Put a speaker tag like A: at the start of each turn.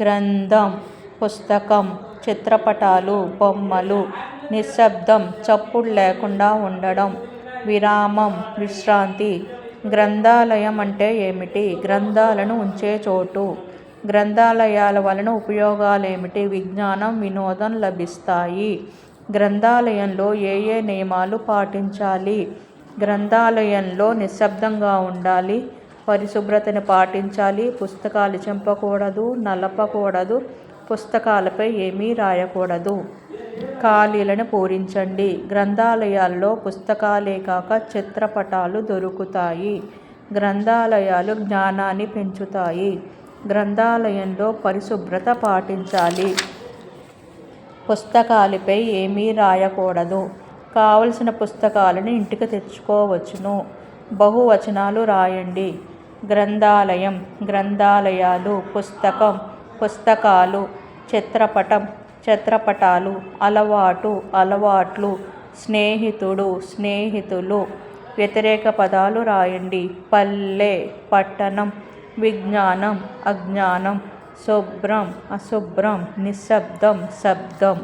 A: గ్రంథం పుస్తకం చిత్రపటాలు బొమ్మలు నిశ్శబ్దం చప్పుడు లేకుండా ఉండడం విరామం విశ్రాంతి. గ్రంథాలయం అంటే ఏమిటి? గ్రంథాలను ఉంచే చోటు. గ్రంథాలయాల వలన ఉపయోగాలు ఏమిటి విజ్ఞానం వినోదం లభిస్తాయి. గ్రంథాలయంలో ఏ ఏ నియమాలు పాటించాలి? గ్రంథాలయంలో నిశ్శబ్దంగా ఉండాలి? పరిశుభ్రతను పాటించాలి. పుస్తకాలు చింపకూడదు నలపకూడదు పుస్తకాలపై ఏమీ రాయకూడదు. ఖాళీలను పూరించండి. గ్రంథాలయాల్లో పుస్తకాలే కాక చిత్రపటాలు దొరుకుతాయి. గ్రంథాలయాలు జ్ఞానాన్ని పెంచుతాయి. గ్రంథాలయంలో పరిశుభ్రత పాటించాలి. పుస్తకాలపై ఏమీ రాయకూడదు. కావలసిన పుస్తకాలను ఇంటికి తెచ్చుకోవచ్చును. బహువచనాలు రాయండి. గ్రంథాలయం గ్రంథాలయాలు పుస్తకం పుస్తకాలు చిత్రపటం చిత్రపటాలు అలవాటు అలవాట్లు స్నేహితుడు స్నేహితులు వ్యతిరేక పదాలు రాయండి. పల్లె పట్టణం విజ్ఞానం అజ్ఞానం శుభ్రం అశుభ్రం నిశ్శబ్దం శబ్దం.